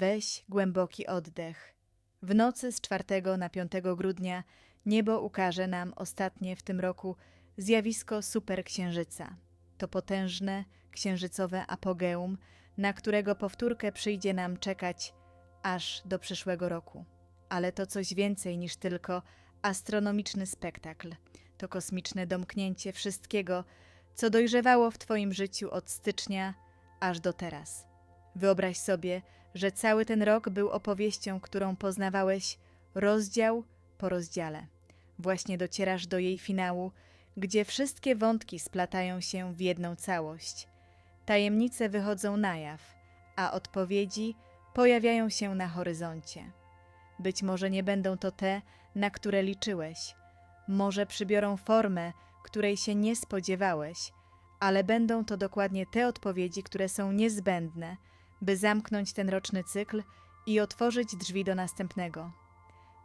Weź głęboki oddech. W nocy z 4 na 5 grudnia niebo ukaże nam ostatnie w tym roku zjawisko superksiężyca. To potężne księżycowe apogeum, na którego powtórkę przyjdzie nam czekać aż do przyszłego roku. Ale to coś więcej niż tylko astronomiczny spektakl. To kosmiczne domknięcie wszystkiego, co dojrzewało w Twoim życiu od stycznia aż do teraz. Wyobraź sobie, że cały ten rok był opowieścią, którą poznawałeś rozdział po rozdziale. Właśnie docierasz do jej finału, gdzie wszystkie wątki splatają się w jedną całość. Tajemnice wychodzą na jaw, a odpowiedzi pojawiają się na horyzoncie. Być może nie będą to te, na które liczyłeś. Może przybiorą formę, której się nie spodziewałeś, ale będą to dokładnie te odpowiedzi, które są niezbędne, by zamknąć ten roczny cykl i otworzyć drzwi do następnego.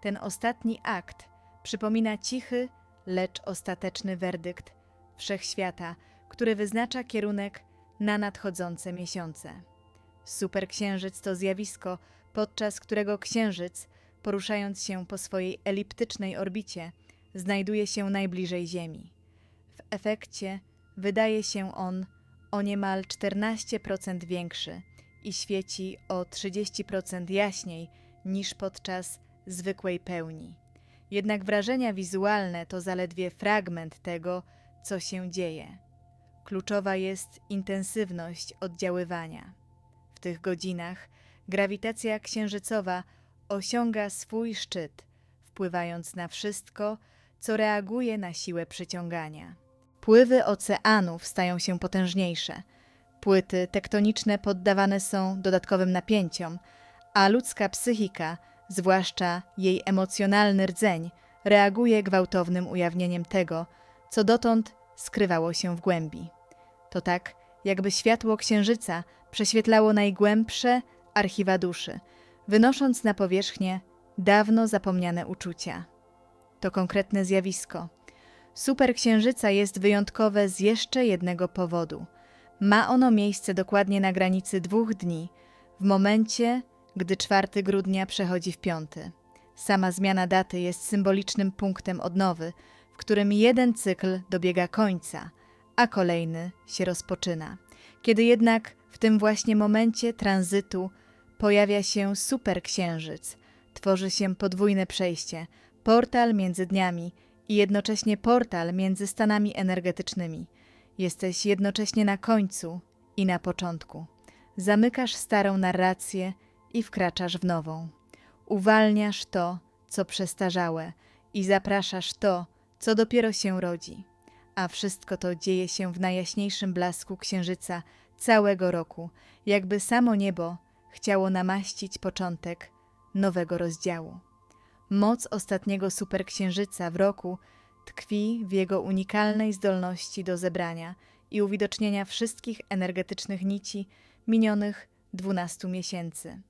Ten ostatni akt przypomina cichy, lecz ostateczny werdykt wszechświata, który wyznacza kierunek na nadchodzące miesiące. Superksiężyc to zjawisko, podczas którego księżyc, poruszając się po swojej eliptycznej orbicie, znajduje się najbliżej Ziemi. W efekcie wydaje się on o niemal 14% większy i świeci o 30% jaśniej niż podczas zwykłej pełni. Jednak wrażenia wizualne to zaledwie fragment tego, co się dzieje. Kluczowa jest intensywność oddziaływania. W tych godzinach grawitacja księżycowa osiąga swój szczyt, wpływając na wszystko, co reaguje na siłę przyciągania. Pływy oceanów stają się potężniejsze. Płyty tektoniczne poddawane są dodatkowym napięciom, a ludzka psychika, zwłaszcza jej emocjonalny rdzeń, reaguje gwałtownym ujawnieniem tego, co dotąd skrywało się w głębi. To tak, jakby światło księżyca prześwietlało najgłębsze archiwa duszy, wynosząc na powierzchnię dawno zapomniane uczucia. To konkretne zjawisko. Superksiężyca jest wyjątkowe z jeszcze jednego powodu. Ma ono miejsce dokładnie na granicy dwóch dni, w momencie, gdy 4 grudnia przechodzi w piąty. Sama zmiana daty jest symbolicznym punktem odnowy, w którym jeden cykl dobiega końca, a kolejny się rozpoczyna. Kiedy jednak w tym właśnie momencie tranzytu pojawia się superksiężyc, tworzy się podwójne przejście, portal między dniami i jednocześnie portal między stanami energetycznymi. Jesteś jednocześnie na końcu i na początku. Zamykasz starą narrację i wkraczasz w nową. Uwalniasz to, co przestarzałe i zapraszasz to, co dopiero się rodzi. A wszystko to dzieje się w najjaśniejszym blasku księżyca całego roku, jakby samo niebo chciało namaścić początek nowego rozdziału. Moc ostatniego superksiężyca w roku tkwi w jego unikalnej zdolności do zebrania i uwidocznienia wszystkich energetycznych nici minionych 12 miesięcy.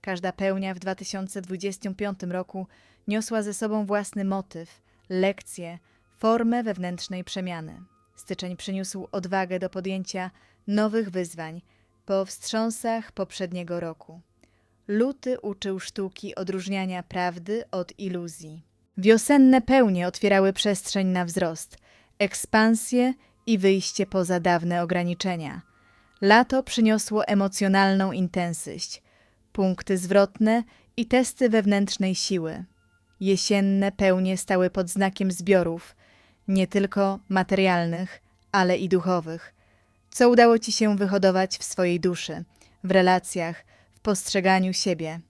Każda pełnia w 2025 roku niosła ze sobą własny motyw, lekcję, formę wewnętrznej przemiany. Styczeń przyniósł odwagę do podjęcia nowych wyzwań po wstrząsach poprzedniego roku. Luty uczył sztuki odróżniania prawdy od iluzji. Wiosenne pełnie otwierały przestrzeń na wzrost, ekspansję i wyjście poza dawne ograniczenia. Lato przyniosło emocjonalną intensyść, punkty zwrotne i testy wewnętrznej siły. Jesienne pełnie stały pod znakiem zbiorów, nie tylko materialnych, ale i duchowych. Co udało ci się wyhodować w swojej duszy, w relacjach, w postrzeganiu siebie?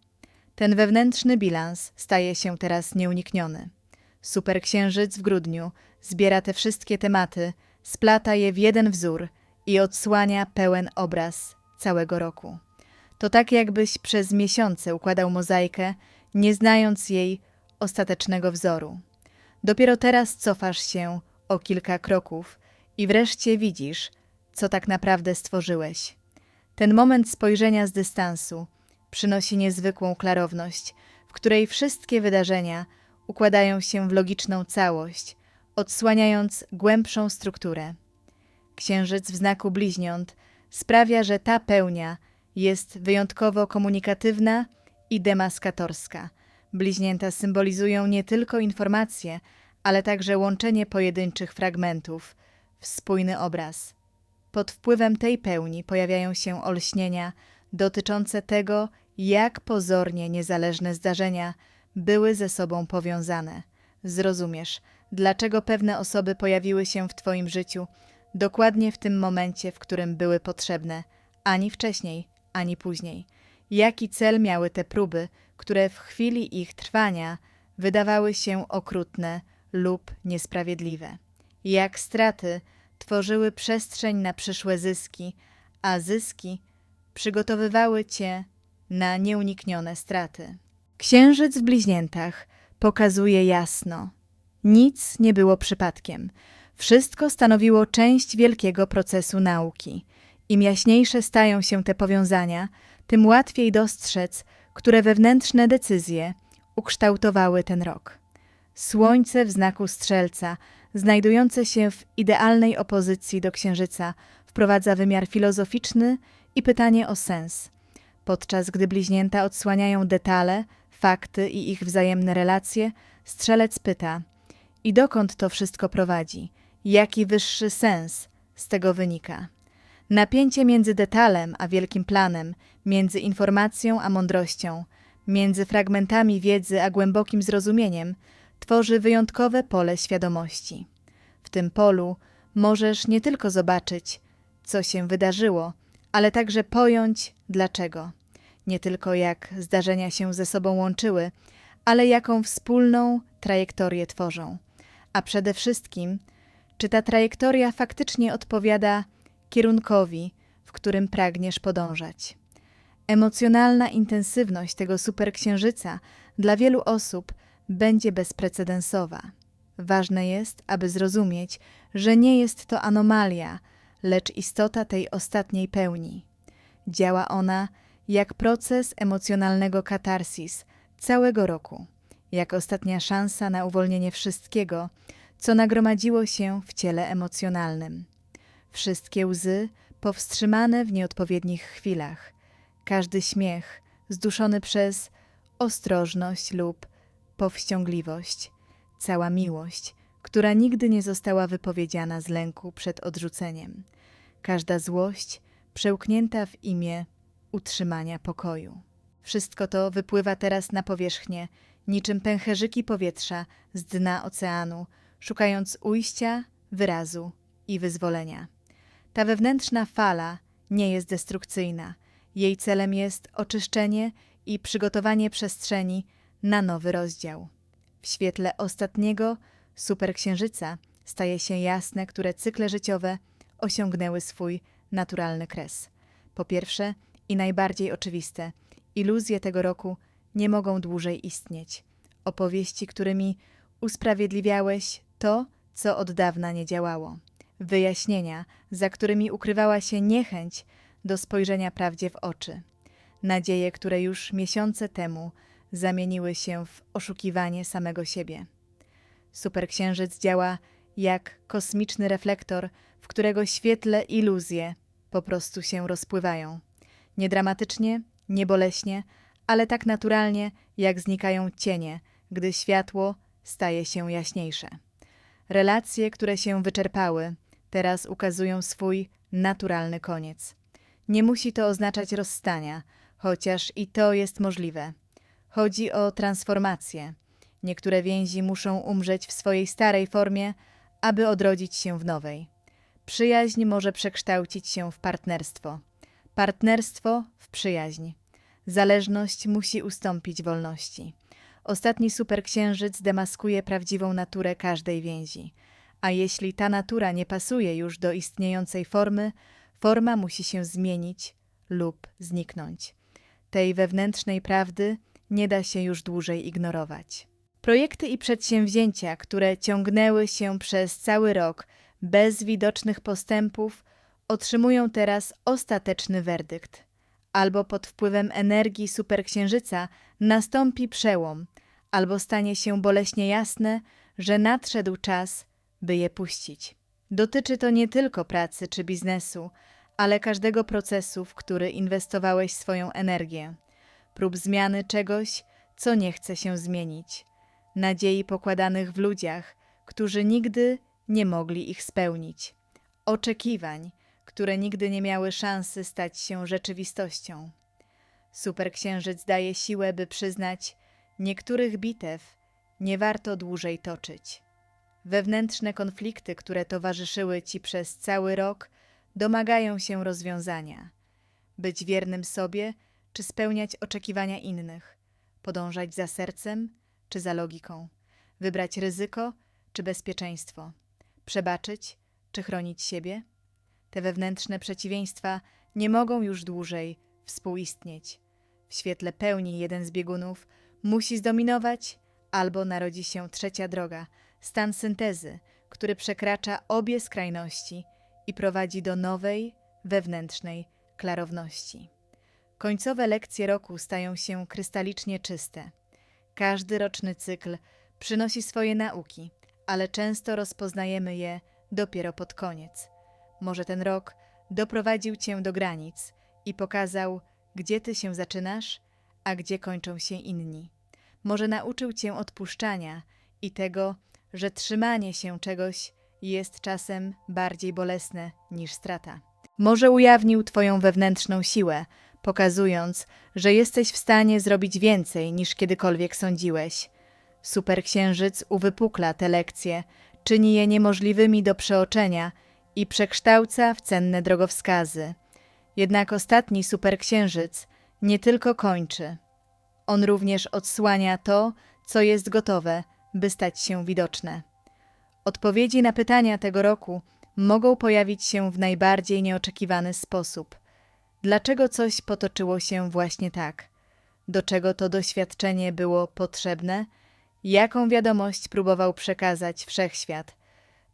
Ten wewnętrzny bilans staje się teraz nieunikniony. Superksiężyc w grudniu zbiera te wszystkie tematy, splata je w jeden wzór i odsłania pełen obraz całego roku. To tak, jakbyś przez miesiące układał mozaikę, nie znając jej ostatecznego wzoru. Dopiero teraz cofasz się o kilka kroków i wreszcie widzisz, co tak naprawdę stworzyłeś. Ten moment spojrzenia z dystansu przynosi niezwykłą klarowność, w której wszystkie wydarzenia układają się w logiczną całość, odsłaniając głębszą strukturę. Księżyc w znaku bliźniąt sprawia, że ta pełnia Jest wyjątkowo komunikatywna i demaskatorska. Bliźnięta symbolizują nie tylko informacje, ale także łączenie pojedynczych fragmentów w spójny obraz. Pod wpływem tej pełni pojawiają się olśnienia dotyczące tego, jak pozornie niezależne zdarzenia były ze sobą powiązane. Zrozumiesz, dlaczego pewne osoby pojawiły się w Twoim życiu dokładnie w tym momencie, w którym były potrzebne, ani wcześniej, ani później. Jaki cel miały te próby, które w chwili ich trwania wydawały się okrutne lub niesprawiedliwe. Jak straty tworzyły przestrzeń na przyszłe zyski, a zyski przygotowywały cię na nieuniknione straty. Księżyc w bliźniętach pokazuje jasno. Nic nie było przypadkiem. Wszystko stanowiło część wielkiego procesu nauki. Im jaśniejsze stają się te powiązania, tym łatwiej dostrzec, które wewnętrzne decyzje ukształtowały ten rok. Słońce w znaku strzelca, znajdujące się w idealnej opozycji do księżyca, wprowadza wymiar filozoficzny i pytanie o sens. Podczas gdy bliźnięta odsłaniają detale, fakty i ich wzajemne relacje, strzelec pyta: I dokąd to wszystko prowadzi? Jaki wyższy sens z tego wynika? Napięcie między detalem a wielkim planem, między informacją a mądrością, między fragmentami wiedzy a głębokim zrozumieniem, tworzy wyjątkowe pole świadomości. W tym polu możesz nie tylko zobaczyć, co się wydarzyło, ale także pojąć dlaczego. Nie tylko jak zdarzenia się ze sobą łączyły, ale jaką wspólną trajektorię tworzą. A przede wszystkim, czy ta trajektoria faktycznie odpowiada kierunkowi, w którym pragniesz podążać. Emocjonalna intensywność tego superksiężyca dla wielu osób będzie bezprecedensowa. Ważne jest, aby zrozumieć, że nie jest to anomalia, lecz istota tej ostatniej pełni. Działa ona jak proces emocjonalnego katarsis całego roku, jak ostatnia szansa na uwolnienie wszystkiego, co nagromadziło się w ciele emocjonalnym. Wszystkie łzy powstrzymane w nieodpowiednich chwilach, każdy śmiech zduszony przez ostrożność lub powściągliwość, cała miłość, która nigdy nie została wypowiedziana z lęku przed odrzuceniem, każda złość przełknięta w imię utrzymania pokoju. Wszystko to wypływa teraz na powierzchnię, niczym pęcherzyki powietrza z dna oceanu, szukając ujścia, wyrazu i wyzwolenia. Ta wewnętrzna fala nie jest destrukcyjna. Jej celem jest oczyszczenie i przygotowanie przestrzeni na nowy rozdział. W świetle ostatniego superksiężyca staje się jasne, które cykle życiowe osiągnęły swój naturalny kres. Po pierwsze i najbardziej oczywiste, iluzje tego roku nie mogą dłużej istnieć. Opowieści, którymi usprawiedliwiałeś to, co od dawna nie działało wyjaśnienia, za którymi ukrywała się niechęć do spojrzenia prawdzie w oczy. Nadzieje, które już miesiące temu zamieniły się w oszukiwanie samego siebie. Superksiężyc działa jak kosmiczny reflektor, w którego świetle iluzje po prostu się rozpływają. Nie dramatycznie, nie boleśnie, ale tak naturalnie, jak znikają cienie, gdy światło staje się jaśniejsze. Relacje, które się wyczerpały, teraz ukazują swój naturalny koniec. Nie musi to oznaczać rozstania, chociaż i to jest możliwe. Chodzi o transformację. Niektóre więzi muszą umrzeć w swojej starej formie, aby odrodzić się w nowej. Przyjaźń może przekształcić się w partnerstwo. Partnerstwo w przyjaźń. Zależność musi ustąpić wolności. Ostatni superksiężyc demaskuje prawdziwą naturę każdej więzi. A jeśli ta natura nie pasuje już do istniejącej formy, forma musi się zmienić lub zniknąć. Tej wewnętrznej prawdy nie da się już dłużej ignorować. Projekty i przedsięwzięcia, które ciągnęły się przez cały rok bez widocznych postępów, otrzymują teraz ostateczny werdykt. Albo pod wpływem energii superksiężyca nastąpi przełom, albo stanie się boleśnie jasne, że nadszedł czas by je puścić. Dotyczy to nie tylko pracy czy biznesu, ale każdego procesu, w który inwestowałeś swoją energię, prób zmiany czegoś, co nie chce się zmienić, nadziei pokładanych w ludziach, którzy nigdy nie mogli ich spełnić, oczekiwań, które nigdy nie miały szansy stać się rzeczywistością. Superksiężyc daje siłę, by przyznać, niektórych bitew nie warto dłużej toczyć. Wewnętrzne konflikty, które towarzyszyły ci przez cały rok, domagają się rozwiązania. Być wiernym sobie, czy spełniać oczekiwania innych, podążać za sercem, czy za logiką, wybrać ryzyko, czy bezpieczeństwo, przebaczyć, czy chronić siebie. Te wewnętrzne przeciwieństwa nie mogą już dłużej współistnieć. W świetle pełni jeden z biegunów musi zdominować, albo narodzi się trzecia droga, stan syntezy, który przekracza obie skrajności i prowadzi do nowej, wewnętrznej klarowności. Końcowe lekcje roku stają się krystalicznie czyste. Każdy roczny cykl przynosi swoje nauki, ale często rozpoznajemy je dopiero pod koniec. Może ten rok doprowadził cię do granic i pokazał, gdzie ty się zaczynasz, a gdzie kończą się inni. Może nauczył cię odpuszczania i tego, że trzymanie się czegoś jest czasem bardziej bolesne niż strata. Może ujawnił twoją wewnętrzną siłę, pokazując, że jesteś w stanie zrobić więcej niż kiedykolwiek sądziłeś. Superksiężyc uwypukla te lekcje, czyni je niemożliwymi do przeoczenia i przekształca w cenne drogowskazy. Jednak ostatni superksiężyc nie tylko kończy. On również odsłania to, co jest gotowe, by stać się widoczne. Odpowiedzi na pytania tego roku mogą pojawić się w najbardziej nieoczekiwany sposób. Dlaczego coś potoczyło się właśnie tak? Do czego to doświadczenie było potrzebne? Jaką wiadomość próbował przekazać wszechświat?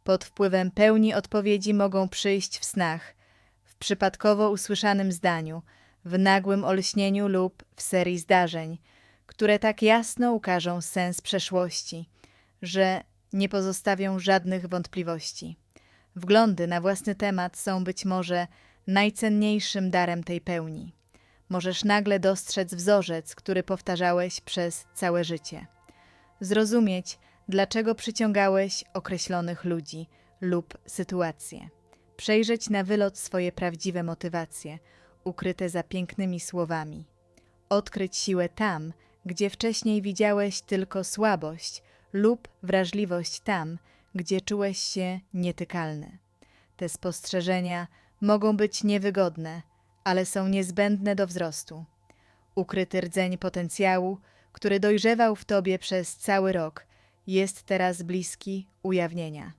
Pod wpływem pełni odpowiedzi mogą przyjść w snach, w przypadkowo usłyszanym zdaniu, w nagłym olśnieniu lub w serii zdarzeń, które tak jasno ukażą sens przeszłości, że nie pozostawią żadnych wątpliwości. Wglądy na własny temat są być może najcenniejszym darem tej pełni. Możesz nagle dostrzec wzorzec, który powtarzałeś przez całe życie. Zrozumieć, dlaczego przyciągałeś określonych ludzi lub sytuacje. Przejrzeć na wylot swoje prawdziwe motywacje, ukryte za pięknymi słowami. Odkryć siłę tam, gdzie wcześniej widziałeś tylko słabość lub wrażliwość tam, gdzie czułeś się nietykalny. Te spostrzeżenia mogą być niewygodne, ale są niezbędne do wzrostu. Ukryty rdzeń potencjału, który dojrzewał w tobie przez cały rok, jest teraz bliski ujawnienia.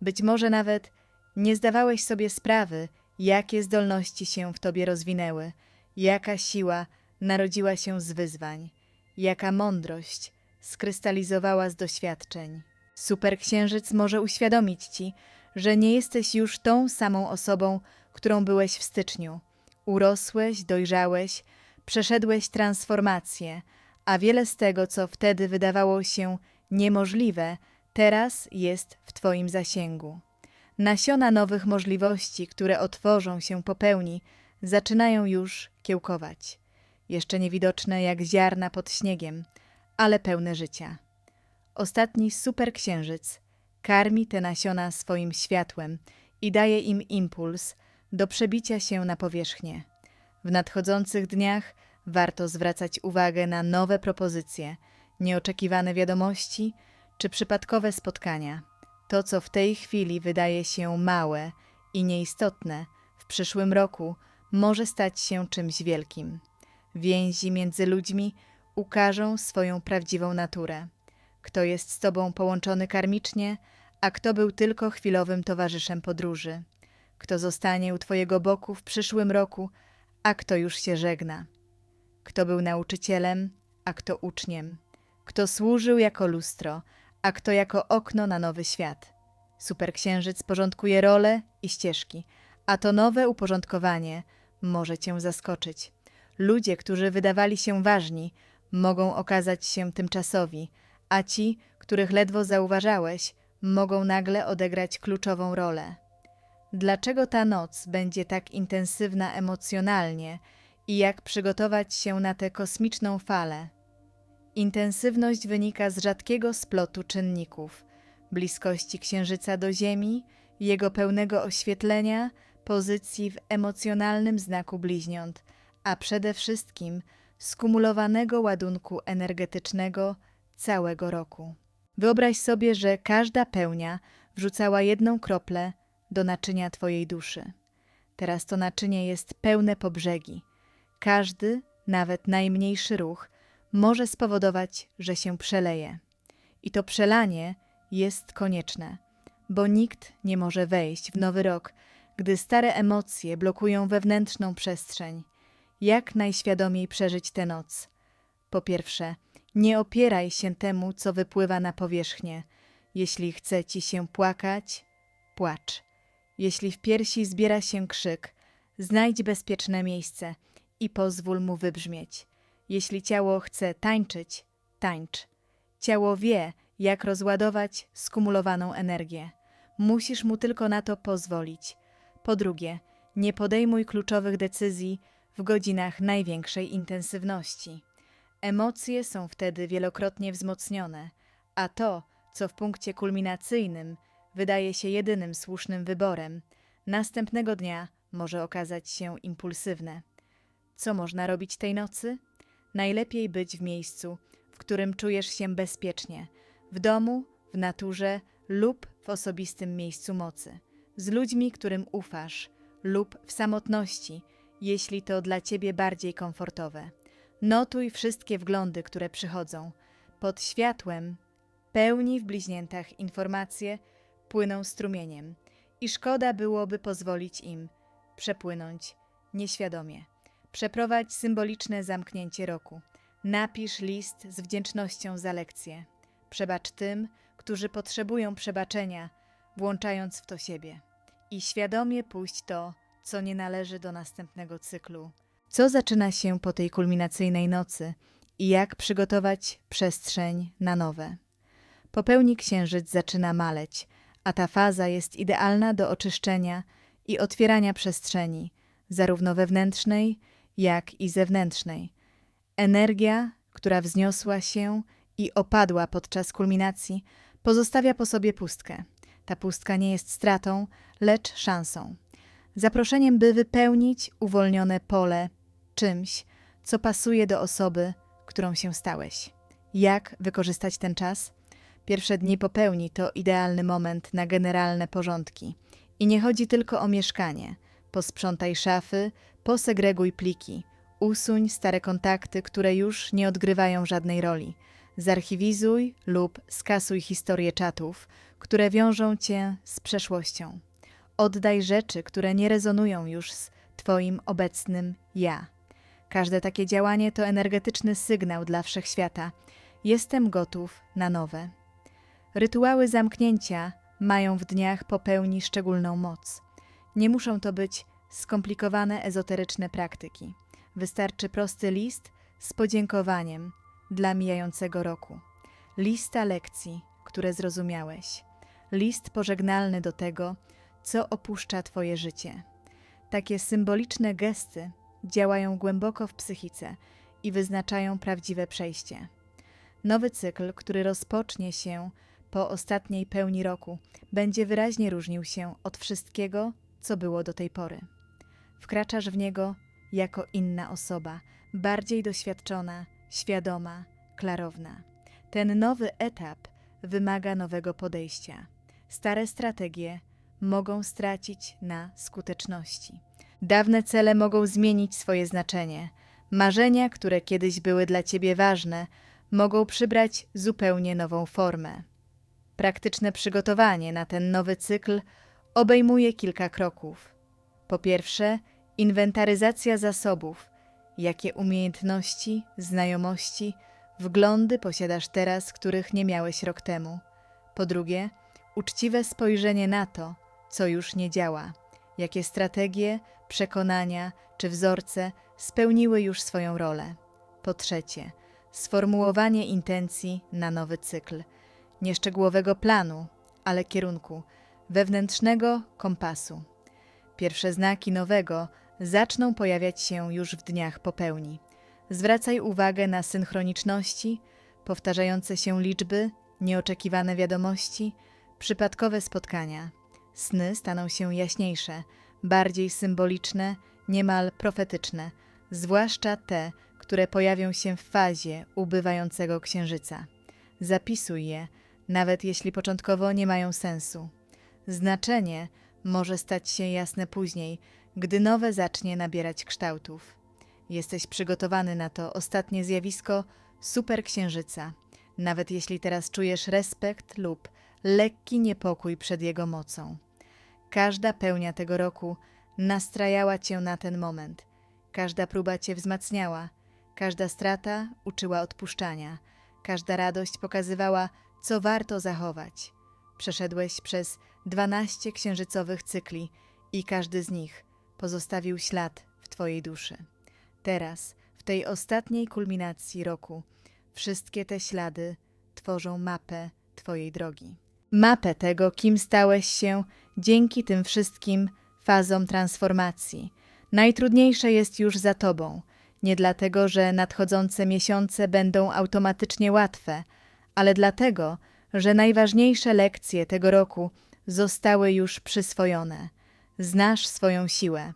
Być może nawet nie zdawałeś sobie sprawy, jakie zdolności się w tobie rozwinęły, jaka siła narodziła się z wyzwań, jaka mądrość skrystalizowała z doświadczeń. Superksiężyc może uświadomić ci, że nie jesteś już tą samą osobą, którą byłeś w styczniu. Urosłeś, dojrzałeś, przeszedłeś transformację, a wiele z tego, co wtedy wydawało się niemożliwe, teraz jest w Twoim zasięgu. Nasiona nowych możliwości, które otworzą się po pełni, zaczynają już kiełkować. Jeszcze niewidoczne jak ziarna pod śniegiem, ale pełne życia. Ostatni superksiężyc karmi te nasiona swoim światłem i daje im impuls do przebicia się na powierzchnię. W nadchodzących dniach warto zwracać uwagę na nowe propozycje, nieoczekiwane wiadomości czy przypadkowe spotkania. To, co w tej chwili wydaje się małe i nieistotne, w przyszłym roku może stać się czymś wielkim. Więzi między ludźmi ukażą swoją prawdziwą naturę. Kto jest z tobą połączony karmicznie, a kto był tylko chwilowym towarzyszem podróży. Kto zostanie u twojego boku w przyszłym roku, a kto już się żegna. Kto był nauczycielem, a kto uczniem. Kto służył jako lustro, a kto jako okno na nowy świat. Superksiężyc porządkuje role i ścieżki, a to nowe uporządkowanie może cię zaskoczyć. Ludzie, którzy wydawali się ważni, mogą okazać się tymczasowi, a ci, których ledwo zauważałeś, mogą nagle odegrać kluczową rolę. Dlaczego ta noc będzie tak intensywna emocjonalnie i jak przygotować się na tę kosmiczną falę. Intensywność wynika z rzadkiego splotu czynników: bliskości Księżyca do Ziemi, jego pełnego oświetlenia, pozycji w emocjonalnym znaku bliźniąt, a przede wszystkim skumulowanego ładunku energetycznego całego roku. Wyobraź sobie, że każda pełnia wrzucała jedną kroplę do naczynia Twojej duszy. Teraz to naczynie jest pełne po brzegi. Każdy, nawet najmniejszy ruch, może spowodować, że się przeleje. I to przelanie jest konieczne, bo nikt nie może wejść w nowy rok, gdy stare emocje blokują wewnętrzną przestrzeń. Jak najświadomiej przeżyć tę noc? Po pierwsze, nie opieraj się temu, co wypływa na powierzchnię. Jeśli chce ci się płakać, płacz. Jeśli w piersi zbiera się krzyk, znajdź bezpieczne miejsce i pozwól mu wybrzmieć. Jeśli ciało chce tańczyć, tańcz. Ciało wie, jak rozładować skumulowaną energię. Musisz mu tylko na to pozwolić. Po drugie, nie podejmuj kluczowych decyzji w godzinach największej intensywności. Emocje są wtedy wielokrotnie wzmocnione, a to, co w punkcie kulminacyjnym wydaje się jedynym słusznym wyborem, następnego dnia może okazać się impulsywne. Co można robić tej nocy? Najlepiej być w miejscu, w którym czujesz się bezpiecznie w domu, w naturze lub w osobistym miejscu mocy, z ludźmi, którym ufasz, lub w samotności, jeśli to dla ciebie bardziej komfortowe. Notuj wszystkie wglądy, które przychodzą. Pod światłem pełni w bliźniętach informacje płyną strumieniem i szkoda byłoby pozwolić im przepłynąć nieświadomie. Przeprowadź symboliczne zamknięcie roku. Napisz list z wdzięcznością za lekcję. Przebacz tym, którzy potrzebują przebaczenia, włączając w to siebie. I świadomie puść to, co nie należy do następnego cyklu. Co zaczyna się po tej kulminacyjnej nocy i jak przygotować przestrzeń na nowe. Po pełni księżyc zaczyna maleć, a ta faza jest idealna do oczyszczenia i otwierania przestrzeni, zarówno wewnętrznej, jak i zewnętrznej. Energia, która wzniosła się i opadła podczas kulminacji, pozostawia po sobie pustkę. Ta pustka nie jest stratą, lecz szansą. Zaproszeniem, by wypełnić uwolnione pole czymś, co pasuje do osoby, którą się stałeś. Jak wykorzystać ten czas? Pierwsze dni popełni to idealny moment na generalne porządki. I nie chodzi tylko o mieszkanie. Posprzątaj szafy, posegreguj pliki, usuń stare kontakty, które już nie odgrywają żadnej roli. Zarchiwizuj lub skasuj historię czatów, które wiążą cię z przeszłością. Oddaj rzeczy, które nie rezonują już z Twoim obecnym ja. Każde takie działanie to energetyczny sygnał dla wszechświata. Jestem gotów na nowe. Rytuały zamknięcia mają w dniach popełni szczególną moc. Nie muszą to być skomplikowane ezoteryczne praktyki. Wystarczy prosty list z podziękowaniem dla mijającego roku. Lista lekcji, które zrozumiałeś. List pożegnalny do tego, co opuszcza Twoje życie. Takie symboliczne gesty działają głęboko w psychice i wyznaczają prawdziwe przejście. Nowy cykl, który rozpocznie się po ostatniej pełni roku, będzie wyraźnie różnił się od wszystkiego, co było do tej pory. Wkraczasz w niego jako inna osoba, bardziej doświadczona, świadoma, klarowna. Ten nowy etap wymaga nowego podejścia. Stare strategie mogą stracić na skuteczności. Dawne cele mogą zmienić swoje znaczenie. Marzenia, które kiedyś były dla ciebie ważne, mogą przybrać zupełnie nową formę. Praktyczne przygotowanie na ten nowy cykl obejmuje kilka kroków. Po pierwsze, inwentaryzacja zasobów, jakie umiejętności, znajomości, wglądy posiadasz teraz, których nie miałeś rok temu. Po drugie, uczciwe spojrzenie na to, co już nie działa, jakie strategie, przekonania czy wzorce spełniły już swoją rolę. Po trzecie, sformułowanie intencji na nowy cykl, nie szczegółowego planu, ale kierunku, wewnętrznego kompasu. Pierwsze znaki nowego zaczną pojawiać się już w dniach popełni. Zwracaj uwagę na synchroniczności, powtarzające się liczby, nieoczekiwane wiadomości, przypadkowe spotkania. Sny staną się jaśniejsze, bardziej symboliczne, niemal profetyczne, zwłaszcza te, które pojawią się w fazie ubywającego księżyca. Zapisuj je, nawet jeśli początkowo nie mają sensu. Znaczenie może stać się jasne później, gdy nowe zacznie nabierać kształtów. Jesteś przygotowany na to ostatnie zjawisko superksiężyca, nawet jeśli teraz czujesz respekt lub lekki niepokój przed jego mocą. Każda pełnia tego roku nastrajała cię na ten moment, każda próba cię wzmacniała, każda strata uczyła odpuszczania, każda radość pokazywała, co warto zachować. Przeszedłeś przez dwanaście księżycowych cykli i każdy z nich pozostawił ślad w Twojej duszy. Teraz, w tej ostatniej kulminacji roku, wszystkie te ślady tworzą mapę Twojej drogi. Mapę tego, kim stałeś się dzięki tym wszystkim fazom transformacji. Najtrudniejsze jest już za Tobą. Nie dlatego, że nadchodzące miesiące będą automatycznie łatwe, ale dlatego, że najważniejsze lekcje tego roku zostały już przyswojone. Znasz swoją siłę.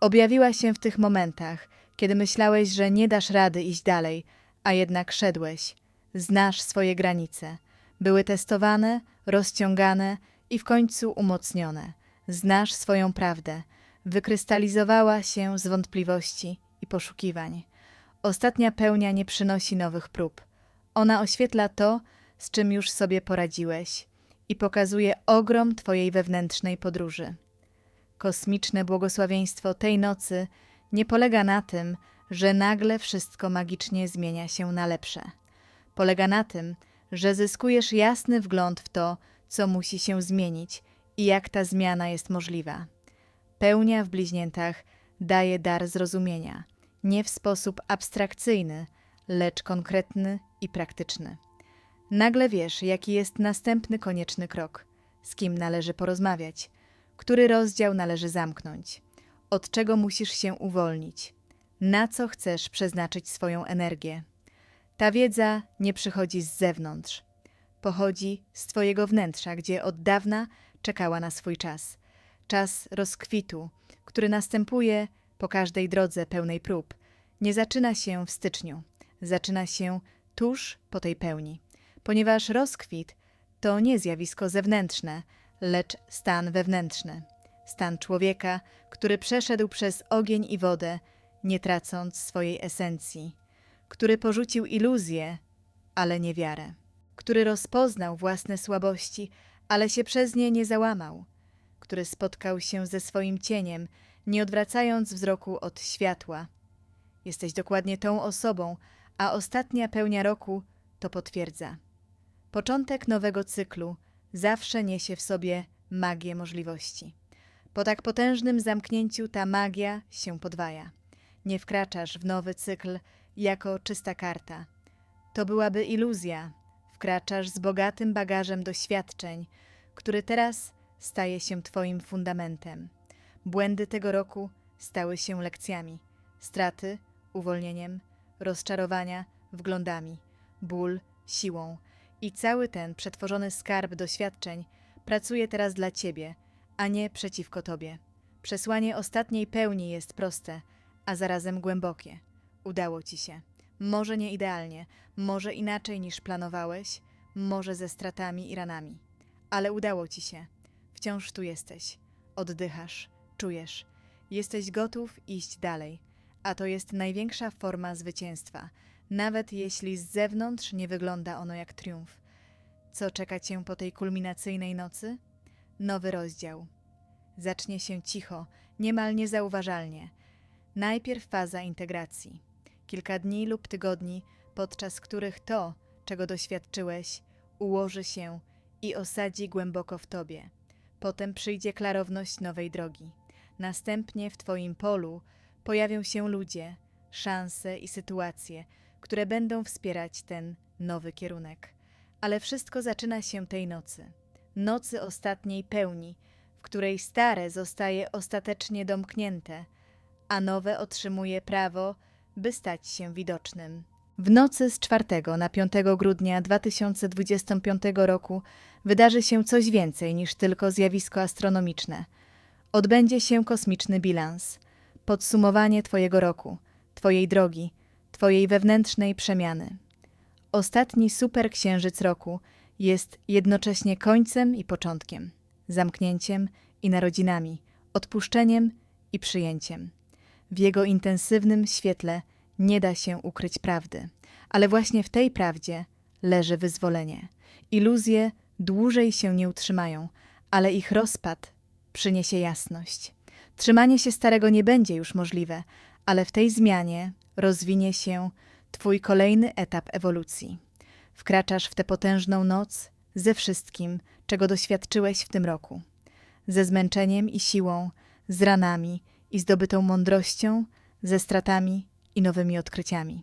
Objawiła się w tych momentach, kiedy myślałeś, że nie dasz rady iść dalej, a jednak szedłeś. Znasz swoje granice. Były testowane, rozciągane i w końcu umocnione. Znasz swoją prawdę. Wykrystalizowała się z wątpliwości i poszukiwań. Ostatnia pełnia nie przynosi nowych prób. Ona oświetla to, z czym już sobie poradziłeś i pokazuje ogrom Twojej wewnętrznej podróży. Kosmiczne błogosławieństwo tej nocy nie polega na tym, że nagle wszystko magicznie zmienia się na lepsze. Polega na tym, że zyskujesz jasny wgląd w to, co musi się zmienić i jak ta zmiana jest możliwa. Pełnia w bliźniętach daje dar zrozumienia, nie w sposób abstrakcyjny, lecz konkretny i praktyczny. Nagle wiesz, jaki jest następny konieczny krok, z kim należy porozmawiać, który rozdział należy zamknąć, od czego musisz się uwolnić, na co chcesz przeznaczyć swoją energię. Ta wiedza nie przychodzi z zewnątrz, pochodzi z Twojego wnętrza, gdzie od dawna czekała na swój czas. Czas rozkwitu, który następuje po każdej drodze pełnej prób. Nie zaczyna się w styczniu, zaczyna się tuż po tej pełni ponieważ rozkwit to nie zjawisko zewnętrzne, lecz stan wewnętrzny. Stan człowieka, który przeszedł przez ogień i wodę, nie tracąc swojej esencji, który porzucił iluzję, ale nie wiarę, który rozpoznał własne słabości, ale się przez nie nie załamał, który spotkał się ze swoim cieniem, nie odwracając wzroku od światła. Jesteś dokładnie tą osobą, a ostatnia pełnia roku to potwierdza. Początek nowego cyklu zawsze niesie w sobie magię możliwości. Po tak potężnym zamknięciu ta magia się podwaja. Nie wkraczasz w nowy cykl jako czysta karta. To byłaby iluzja. Wkraczasz z bogatym bagażem doświadczeń, który teraz staje się Twoim fundamentem. Błędy tego roku stały się lekcjami, straty uwolnieniem, rozczarowania wglądami, ból siłą i cały ten przetworzony skarb doświadczeń pracuje teraz dla ciebie, a nie przeciwko tobie. Przesłanie ostatniej pełni jest proste, a zarazem głębokie. Udało ci się. Może nie idealnie, może inaczej niż planowałeś, może ze stratami i ranami. Ale udało ci się. Wciąż tu jesteś. Oddychasz, czujesz. Jesteś gotów iść dalej. A to jest największa forma zwycięstwa – nawet jeśli z zewnątrz nie wygląda ono jak triumf. Co czeka cię po tej kulminacyjnej nocy? Nowy rozdział. Zacznie się cicho, niemal niezauważalnie. Najpierw faza integracji. Kilka dni lub tygodni, podczas których to, czego doświadczyłeś, ułoży się i osadzi głęboko w tobie. Potem przyjdzie klarowność nowej drogi. Następnie w twoim polu pojawią się ludzie, szanse i sytuacje, które będą wspierać ten nowy kierunek. Ale wszystko zaczyna się tej nocy, nocy ostatniej pełni, w której stare zostaje ostatecznie domknięte, a nowe otrzymuje prawo, by stać się widocznym. W nocy z 4 na 5 grudnia 2025 roku wydarzy się coś więcej niż tylko zjawisko astronomiczne. Odbędzie się kosmiczny bilans, podsumowanie Twojego roku, Twojej drogi, Twojej wewnętrznej przemiany. Ostatni superksiężyc roku jest jednocześnie końcem i początkiem, zamknięciem i narodzinami, odpuszczeniem i przyjęciem. W jego intensywnym świetle nie da się ukryć prawdy, ale właśnie w tej prawdzie leży wyzwolenie. Iluzje dłużej się nie utrzymają, ale ich rozpad przyniesie jasność. Trzymanie się starego nie będzie już możliwe, ale w tej zmianie rozwinie się Twój kolejny etap ewolucji. Wkraczasz w tę potężną noc ze wszystkim, czego doświadczyłeś w tym roku. Ze zmęczeniem i siłą, z ranami i zdobytą mądrością, ze stratami i nowymi odkryciami.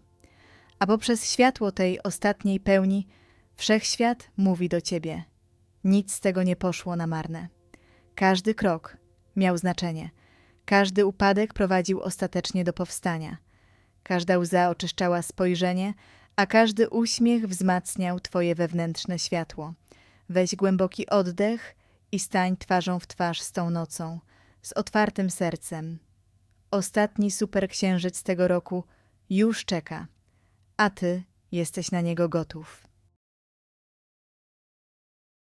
A poprzez światło tej ostatniej pełni, wszechświat mówi do ciebie: Nic z tego nie poszło na marne. Każdy krok miał znaczenie, każdy upadek prowadził ostatecznie do powstania. Każda łza oczyszczała spojrzenie, a każdy uśmiech wzmacniał Twoje wewnętrzne światło. Weź głęboki oddech i stań twarzą w twarz z tą nocą, z otwartym sercem. Ostatni superksiężyc tego roku już czeka, a Ty jesteś na niego gotów.